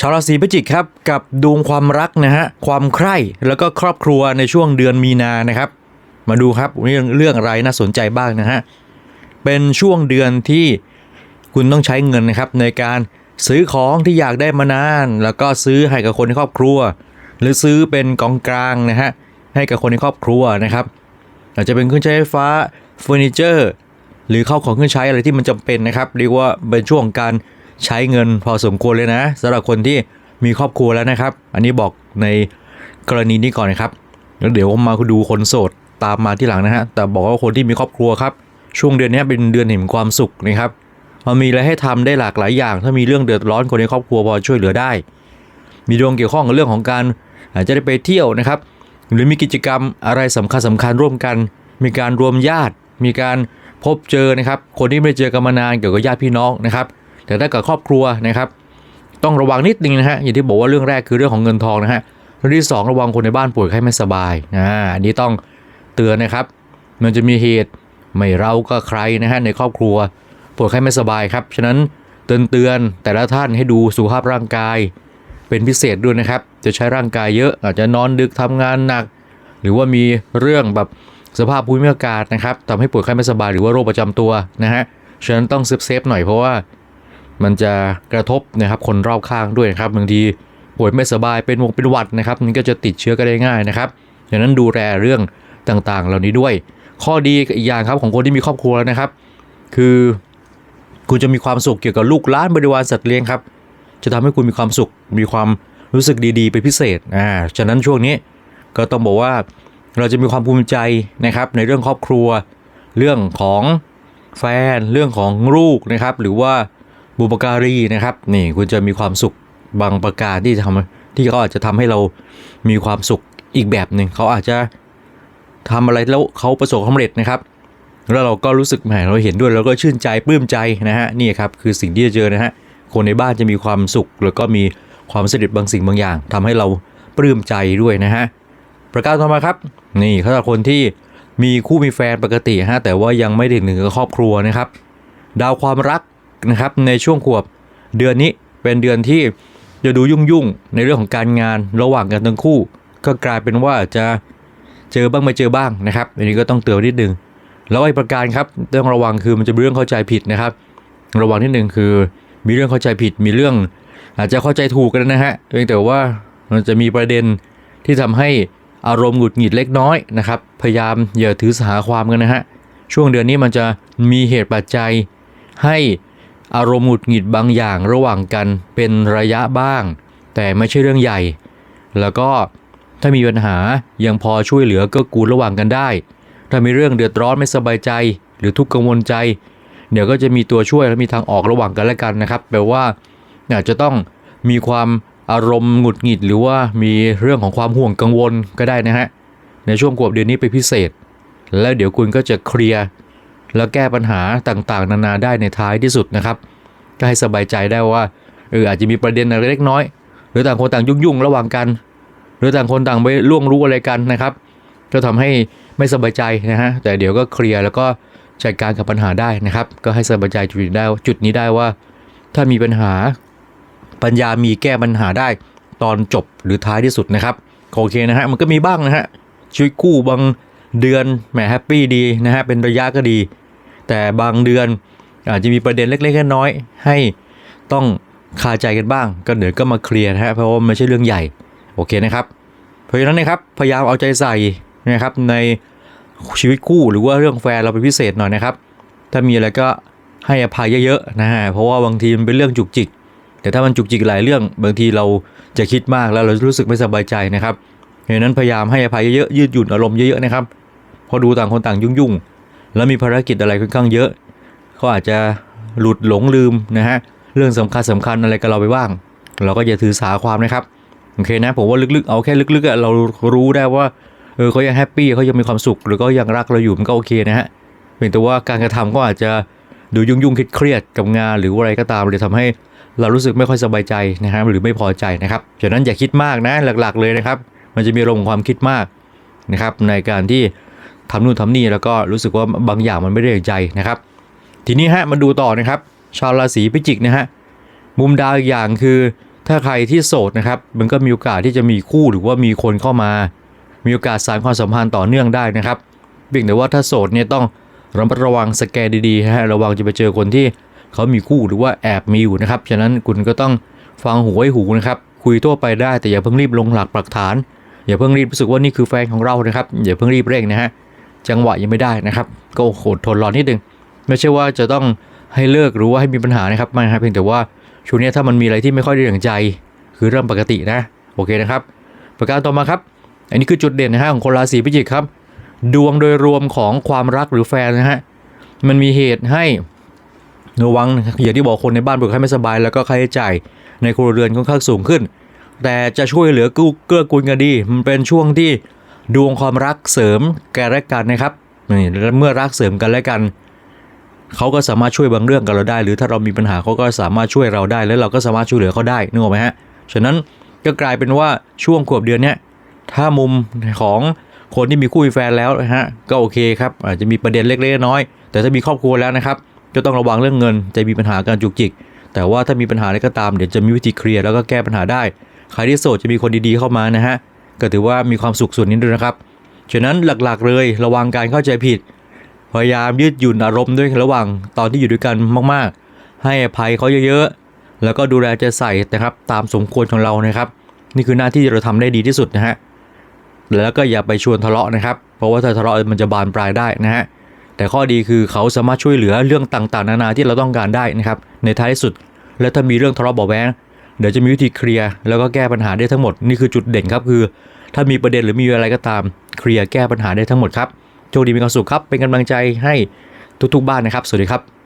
ชาวราศีพิจิกครับกับดวงความรักนะฮะความใคร่แล้วก็ครอบครัวในช่วงเดือนมีนานะครับ มาดูครับเรื่องเรื่องอะไรน่าสนใจบ้างนะฮะเป็นช่วงเดือนที่คุณต้องใช้เงินนะครับในการซื้อของที่อยากได้มานาน แล้วก็ซื้อให้กับคนในครอบครัว หรือซื้อเป็นกองกลางนะฮะให้กับคนในครอบครัวนะครับ อาจจะเป็นเครื่องใช้ไฟฟ้าเฟอร์นิเจอร์หรือเข้าของเครื่องใช้อะไรที่มันจำเป็นนะครับเรียกว่าเป็นช่วงการ ใช้เงินพอสมควรเลยนะสำหรับคนที่มีครอบครัวแล้วนะครับ อันนี้บอกในกรณีนี้ก่อนนะครับแล้วเดี๋ยวมาดูคนโสดตามมาที่หลังนะฮะแต่บอกว่าคนที่มีครอบครัวครับ ช่วงเดือนนี้เป็นเดือนแห่งความสุขนะครับมันมีอะไรให้ทำได้หลากหลายอย่าง ถ้ามีเรื่องเดือดร้อนคนในครอบครัวพอช่วยเหลือได้ มีดวงเกี่ยวข้องกับเรื่องของการอาจจะได้ไปเที่ยวนะครับ หรือมีกิจกรรมอะไรสำคัญสำคัญร่วมกัน มีการรวมญาติ มีการพบเจอนะครับ คนที่ไม่เจอกันมานานเกี่ยวกับญาติพี่น้องนะครับ แต่ถ้ากับครอบครัวนะครับต้องระวังนิดนึงนะฮะอย่างที่บอกว่าเรื่องแรกคือเรื่องของเงินทองนะฮะเรื่องที่สองระวังคนในบ้านป่วยไข้ไม่สบายอ่าอันนี้ต้องเตือนนะครับ มันจะมีเหตุไม่เราก็ใครนะฮะในครอบครัวป่วยไข้ไม่สบายครับฉะนั้นเตือนเตือนแต่ละท่านให้ดูสุขภาพร่างกาย เป็นพิเศษด้วยนะครับ จะใช้ร่างกายเยอะอาจจะนอนดึกทำงานหนัก หรือว่ามีเรื่องแบบสภาพภูมิอากาศนะครับทำให้ป่วดไข้ไม่สบายหรือว่าโรคประจำตัวนะฮะฉะนั้นต้องเซฟเซฟๆหน่อยเพราะว่า มันจะกระทบนะครับคนรอบข้างด้วยนะครับบางทีป่วยไม่สบายเป็นวงเป็นหวัดนะครับมันก็จะติดเชื้อก็ได้ง่ายนะครับฉะนั้นดูแลเรื่องต่างๆ เหล่านี้ด้วย ข้อดีอีกอย่างครับของคนที่มีครอบครัวแล้วนะครับ คือคุณจะมีความสุขเกี่ยวกับลูกล้านบริวารสัตว์เลี้ยงครับ จะทำให้คุณมีความสุขมีความรู้สึกดีๆเป็นพิเศษอ่าฉะนั้นช่วงนี้ก็ต้องบอกว่าเราจะมีความภูมิใจนะครับในเรื่องครอบครัว เรื่องของแฟน เรื่องของลูกนะครับ หรือว่า บุปการีนะครับนี่คุณจะมีความสุขบางประการที่ทำที่เขาอาจจะทำให้เรามีความสุขอีกแบบหนึ่งเขาอาจจะทำอะไรแล้วเขาประสบความสำเร็จนะครับแล้วเราก็รู้สึกแหมเราเห็นด้วยแล้วก็ชื่นใจปลื้มใจนะฮะนี่ครับคือสิ่งที่จะเจอนะฮะคนในบ้านจะมีความสุข แล้วก็มีความสำเร็จบางสิ่งบางอย่างทำให้เราปลื้มใจด้วยนะฮะประการต่อมาครับ นี่เขาจะคนที่มีคู่มีแฟนปกติฮะแต่ว่ายังไม่ได้ถึงกับครอบครัวนะครับ ดาวความรัก นะครับในช่วงขวบเดือนนี้เป็นเดือนที่จะดูยุ่งยุ่งๆในเรื่องของการงานระหว่างกันทั้งคู่ ก็กลายเป็นว่าจะเจอบ้างไม่เจอบ้างนะครับ อันนี้ก็ต้องเตือนนิดนึงแล้วอีกประการครับต้องระวังคือมันจะมีเรื่องเข้าใจผิดนะครับ ระวังนิดหนึ่งคือมีเรื่องเข้าใจผิดมีเรื่อง อาจจะเข้าใจถูกกันนะฮะเพียงแต่ว่ามันจะมีประเด็นที่ทำให้อารมณ์หงุดหงิดเล็กน้อยนะครับ พยายามอย่าถือสาความกันนะฮะช่วงเดือนนี้มันจะมีเหตุปัจจัยให้ อารมณ์หงุดหงิดบางอย่างระหว่างกันเป็นระยะบ้าง แต่ไม่ใช่เรื่องใหญ่ แล้วก็ถ้ามีปัญหายังพอช่วยเหลือเก็กูลระหว่างกันได้ ถ้ามีเรื่องเดือดร้อนไม่สบายใจ หรือทุกข์กังวลใจ เดี๋ยวก็จะมีตัวช่วยและมีทางออกระหว่างกันและกันนะครับ แปลว่าอาจจะต้องมีความอารมณ์หงุดหงิด หรือว่ามีเรื่องของความห่วงกังวลก็ได้นะฮะในช่วงขวบเดือนนี้เป็นพิเศษ แล้วเดี๋ยวคุณก็จะเคลียร์ แล้วแก้ปัญหาต่างๆ นานาได้ในท้ายที่สุดนะครับ ก็ให้สบายใจได้ว่าเอออาจจะมีประเด็นอะไรเล็กน้อย หรือต่างคนต่างยุ่งๆระหว่างกัน หรือต่างคนต่างไปล่วงรู้อะไรกันนะครับ ก็ทำให้ไม่สบายใจนะฮะแต่เดี๋ยวก็เคลียร์แล้วก็จัดการกับปัญหาได้นะครับ ก็ให้สบายใจจุดนี้ได้จุดนี้ได้ว่า ถ้ามีปัญหาปัญญามีแก้ปัญหาได้ตอนจบหรือท้ายที่สุดนะครับโอเคนะฮะมันก็มีบ้างนะฮะชีวิตคู่บาง เดือนแหมแฮปปี้ดีนะฮะเป็นระยะก็ดี แต่บางเดือนอาจจะมีประเด็นเล็กๆน้อยๆให้ต้องคาใจกันบ้าง ก็เดี๋ยวก็มาเคลียร์นะฮะเพราะว่ามันไม่ใช่เรื่องใหญ่โอเคนะครับ เพราะฉะนั้นนะครับพยายามเอาใจใส่นะครับในชีวิตคู่หรือว่าเรื่องแฟนเราเป็นพิเศษหน่อยนะครับ ถ้ามีอะไรก็ให้อภัยเยอะๆนะฮะเพราะว่าบางทีมันเป็นเรื่องจุกจิก แต่ถ้ามันจุกจิกหลายเรื่อง บางทีเราจะคิดมากแล้วเรารู้สึกไม่สบายใจนะครับเพราะฉะนั้นพยายามให้อภัยเยอะๆยืดหยุ่นอารมณ์เยอะๆนะครับ พอดูต่างคนต่างยุ่งๆ แล้วมีภารกิจอะไรค่อนข้างเยอะเขาอาจจะหลุดหลงลืมนะฮะเรื่องสำคัญสำคัญอะไรกับเราไปบ้าง เราก็อย่าถือสาความนะครับโอเคนะผมว่าลึกๆเอาแค่ลึกๆอะเรารู้ได้ว่าเออเขายังแฮปปี้เขายังมีความสุข หรือก็ยังรักเราอยู่มันก็โอเคนะฮะเพียงแต่ว่าการกระทำก็อาจจะดูยุ่งๆเครียดกับงานหรืออะไรก็ตามเลยทำให้เรารู้สึกไม่ค่อยสบายใจนะครับหรือไม่พอใจนะครับฉะนั้นอย่าคิดมากนะหลักๆเลยนะครับ มันจะมีอารมความคิดมากนะครับในการที่ ทำนู่นทำนี่แล้วก็รู้สึกว่าบางอย่างมันไม่ได้อย่างใจนะครับ ทีนี้ฮะมาดูต่อนะครับ ชาวราศีพิจิกนะฮะมุมดาวอีกอย่างคือ ถ้าใครที่โสดนะครับ มันก็มีโอกาสที่จะมีคู่หรือว่ามีคนเข้ามา มีโอกาสสานความสัมพันธ์ต่อเนื่องได้นะครับเพียงแต่ว่าถ้าโสดเนี่ยต้องระมัดระวังสแกนดีๆฮะระวังจะไปเจอคนที่เขามีคู่หรือว่าแอบมีอยู่นะครับฉะนั้นคุณก็ต้องฟังหูไว้หูนะครับคุยทั่วไปได้แต่อย่าเพิ่งรีบลงหลักปักฐาน อย่าเพิ่งรีบรู้สึกว่านี่คือแฟนของเรานะครับอย่าเพิ่งรีบเร่งนะฮะ จังหวะยังไม่ได้นะครับ ก็อดทนรอนิดนึง ไม่ใช่ว่าจะต้องให้เลิกหรือว่าให้มีปัญหานะครับไม่ครับเพียงแต่ว่าช่วงนี้ถ้ามันมีอะไรที่ไม่ค่อยได้อย่างใจ คือเริ่มปกตินะโอเคนะครับ ประการต่อมาครับ อันนี้คือจุดเด่นนะฮะของคนราศีพิจิกครับ ดวงโดยรวมของความรักหรือแฟนนะฮะมันมีเหตุให้ระวังอย่างที่บอกคนในบ้านเบิกให้ไม่สบาย แล้วก็ค่าใช้จ่ายในครัวเรือนค่อนข้างสูงขึ้น แต่จะช่วยเหลือกู้เกื้อกูลกันดี มันเป็นช่วงที่ ดวงความรักเสริมแก่และกันนะครับนี่เมื่อรักเสริมกันและกัน เขาก็สามารถช่วยบางเรื่องกับเราได้ หรือถ้าเรามีปัญหาเขาก็สามารถช่วยเราได้ แล้วเราก็สามารถช่วยเหลือเขาได้นึกออกไหมฮะฉะนั้นก็กลายเป็นว่าช่วงขวบเดือนเนี้ยถ้ามุมของคนที่มีคู่มีแฟนแล้วนะฮะก็โอเคครับอาจจะมีประเด็นเล็กๆน้อยแต่ถ้ามีครอบครัวแล้วนะครับก็ต้องระวังเรื่องเงิน จะมีปัญหาการจุกจิก แต่ว่าถ้ามีปัญหาอะไรก็ตามเดี๋ยวจะมีวิธีเคลียร์แล้วก็แก้ปัญหาได้ใครที่โสดจะมีคนดีๆเข้ามานะฮะ ก็ถือว่ามีความสุขส่วนนี้ด้วยนะครับ ฉะนั้นหลักๆเลยระวังการเข้าใจผิด พยายามยืดหยุ่นอารมณ์ด้วยระหว่างตอนที่อยู่ด้วยกันมากๆ ให้อภัยเขาเยอะๆ แล้วก็ดูแลใจใส่นะครับตามสมควรของเรานะครับ นี่คือหน้าที่ที่เราทำได้ดีที่สุดนะฮะ แล้วก็อย่าไปชวนทะเลาะนะครับ เพราะว่าถ้าทะเลาะมันจะบานปลายได้นะฮะ แต่ข้อดีคือเขาสามารถช่วยเหลือเรื่องต่างๆ นานาที่เราต้องการได้นะครับ ในท้ายสุด และถ้ามีเรื่องทะเลาะเบาะแว้ง เดี๋ยวจะมีวิธีเคลียร์แล้วก็แก้ปัญหาได้ทั้งหมดนี่คือจุดเด่นครับคือ ถ้ามีประเด็นหรือมีอะไรก็ตามเคลียร์แก้ปัญหาได้ทั้งหมดครับโชคดีมีความสุขครับเป็นกำลังใจให้ทุกๆบ้านนะครับ สวัสดีครับ